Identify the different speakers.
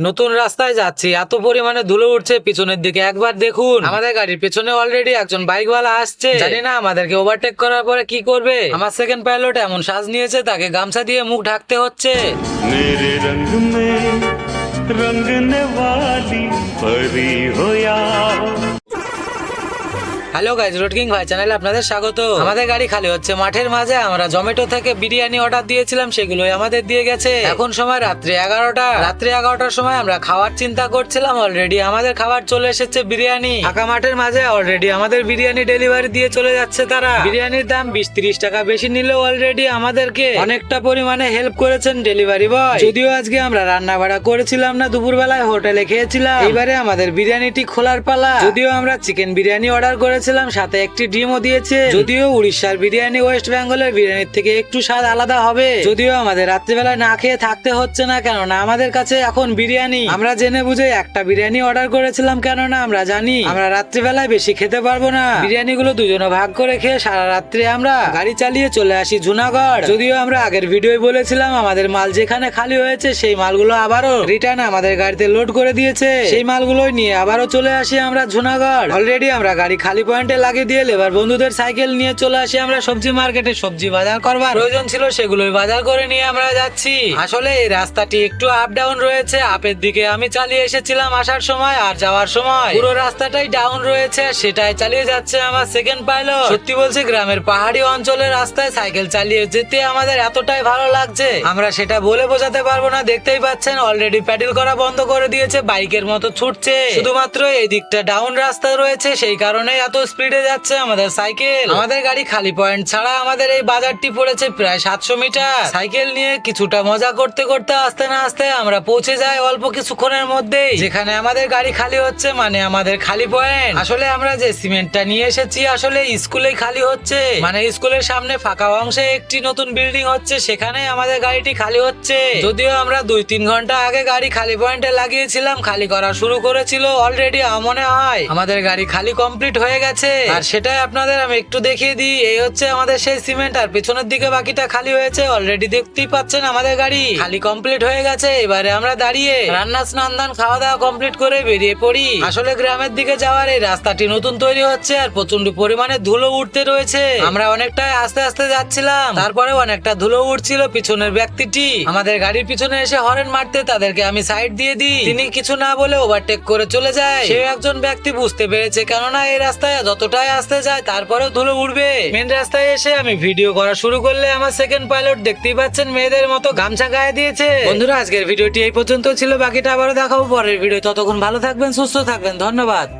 Speaker 1: নতুন রাস্তায় যাচ্ছি এত পরিমাণে ধুলো উঠছে পিছনের দিকে একবার দেখুন। আমাদের গাড়ির পেছনে অলরেডি একজন বাইকওয়ালা আসছে। জানি না আমাদেরকে ওভারটেক করার পরে কি করবে? আমার সেকেন্ড পাইলট এমন সাজ নিয়েছে তাকে গামছা দিয়ে মুখ ঢাকতে হচ্ছে।
Speaker 2: বালি হই
Speaker 1: হ্যালো গাইজ রোড কিং ভাই চ্যানেলে আপনাদের স্বাগত। আমাদের গাড়ি খালি হচ্ছে মাঠের মাঝে, আমরা জমেটো থেকে বিরিয়ানি অর্ডার দিয়েছিলাম, সেগুলোই আমাদের দিয়ে গেছে। এখন সময় রাত্রি এগারোটা। রাত্রি এগারোটার সময় আমরা খাওয়ার চিন্তা করছিলাম অলরেডি আমাদের খাবার চলে এসেছে বিরিয়ানি। ফাঁকা মাঠের মাঝে অলরেডি আমাদের বিরিয়ানি ডেলিভারি দিয়ে চলে যাচ্ছে তারা। বিরিয়ানির দাম বিশ তিরিশ টাকা বেশি নিলেও অলরেডি আমাদেরকে অনেকটা পরিমাণে হেল্প করেছেন ডেলিভারি বয় যদিও আজকে আমরা রান্না বাড়া করেছিলাম না, দুপুরবেলায় হোটেলে খেয়েছিলাম। এবারে আমাদের বিরিয়ানিটি খোলার পালা। যদিও আমরা চিকেন বিরিয়ানি অর্ডার করেছিলাম সাথে একটি ডিমও দিয়েছে। যদিও উড়িষ্যার বিরিয়ানি ওয়েস্ট বেঙ্গলের বিরিয়ানির থেকে একটু স্বাদ আলাদা হবে। যদিও আমাদের রাত্রিবেলায় না খেয়ে থাকতে হচ্ছে না, কেননা আমাদের কাছে এখন বিরিয়ানি। আমরা জেনে বুঝে একটা বিরিয়ানি অর্ডার করেছিলাম, কেননা আমরা জানি আমরা রাত্রিবেলায় বেশি খেতে পারব না। বিরিয়ানি গুলো দুজনে ভাগ করে খেয়ে সারা রাত্রি আমরা গাড়ি চালিয়ে চলে আসি জুনাগড়। যদিও আমরা আগের ভিডিও বলেছিলাম, আমাদের মাল যেখানে খালি হয়েছে, সেই মালগুলো আবারও রিটার্ন আমাদের গাড়িতে লোড করে দিয়েছে। সেই মালগুলো নিয়ে আবারও চলে আসি আমরা জুনাগড়। অলরেডি আমরা গাড়ি খালি পয়েন্টে লাগিয়ে দিয়ে এবার বন্ধুদের সাইকেল নিয়ে চলে আসি আমরা সবজি মার্কেটে। সবজি বাজার করবার প্রয়োজন ছিল, সেগুলোই বাজার করে নিয়ে আমরা যাচ্ছি। আসলে এই রাস্তাটি একটু আপ ডাউন রয়েছে আপের দিকে আমি চালিয়ে এসেছিলাম আসার সময় আর যাওয়ার সময়। পুরো রাস্তাটাই ডাউন রয়েছে, সেটাই চালিয়ে যাচ্ছে আমার সেকেন্ড পাইলট সত্যি বলছি, গ্রামের পাহাড়ি অঞ্চলের রাস্তায় সাইকেল চালিয়ে যেতে আমাদের এতটাই ভালো লাগছে। আমরা সেটা বলে বোঝাতে পারব না, দেখতেই পাচ্ছেন অলরেডি প্যাডেল করা বন্ধ করে দিয়েছে, বাইকের মতো ছুটছে। শুধুমাত্র এই দিকটা ডাউন রাস্তা রয়েছে, সেই কারণে এত স্পিডে যাচ্ছে আমাদের সাইকেল। আমাদের গাড়ি খালি পয়েন্ট ছাড়া আমাদের এই বাজারটি পড়েছে প্রায় সাতশো মিটার। সাইকেল নিয়ে কিছুটা মজা করতে করতে আস্তে না আস্তে আমরা পৌঁছে যাই অল্প কিছুক্ষণের মধ্যেই। যেখানে আমাদের গাড়ি খালি হচ্ছে মানে আমাদের খালি পয়েন্ট আসলে আমরা যে সিমেন্টটা নিয়ে এসেছি আসলে স্কুলেই খালি হচ্ছে। মানে স্কুলের সামনে ফাঁকা অংশে একটি নতুন বিল্ডিং হচ্ছে, সেখানে আমাদের গাড়িটি খালি হচ্ছে। যদিও আমরা দুই তিন ঘণ্টা আগে গাড়ি খালি পয়েন্টে লাগিয়েছিলাম, খালি করা শুরু করেছিল অলরেডি মনে হয় আমাদের গাড়ি খালি কমপ্লিট হয়ে গেছে। আর সেটাই আপনাদের আমি একটু দেখিয়ে দিই, এই হচ্ছে আমাদের সেই সিমেন্ট, আর পিছনের দিকে বাকিটা খালি হয়েছে অলরেডি দেখতেই পাচ্ছেন আমাদের গাড়ি। খালি কমপ্লিট হয়ে গেছে, এবারে আমরা দাঁড়িয়ে রান্না, স্নান, দান খাওয়া দাওয়া কমপ্লিট করে বেরিয়ে পড়ি। আসলে গ্রামের দিকে যাওয়ার এই রাস্তাটি নতুন তৈরি হচ্ছে, আর প্রচণ্ড পরিমাণে ধুলো উঠতে রয়েছে। আমরা অনেকটাই আস্তে আস্তে যাচ্ছিলাম তারপরে অনেকটা ধুলো উঠছিল পিছনের ব্যক্তিটি। আমাদের গাড়ির পিছনে এসে হরেন মারতে তাদেরকে আমি সাইড দিয়ে দিই। তিনি কিছু না বলে ওভারটেক করে চলে যায়। সে একজন ব্যক্তি বুঝতে পেরেছে, কেননা এই রাস্তায় যতটাই আসতে যায়, তারপরেও ধুলো উঠবে মেন রাস্তায় এসে আমি ভিডিও করা শুরু করলে আমার সেকেন্ড পাইলট দেখতেই পাচ্ছেন, মেয়েদের মতো গামছা গায়ে দিয়েছে। বন্ধুরা, আজকের ভিডিওটি এই পর্যন্ত ছিল, বাকিটা আবারও দেখাবো, পরের ভিডিও ততক্ষণ ভালো থাকবেন, সুস্থ থাকবেন, ধন্যবাদ।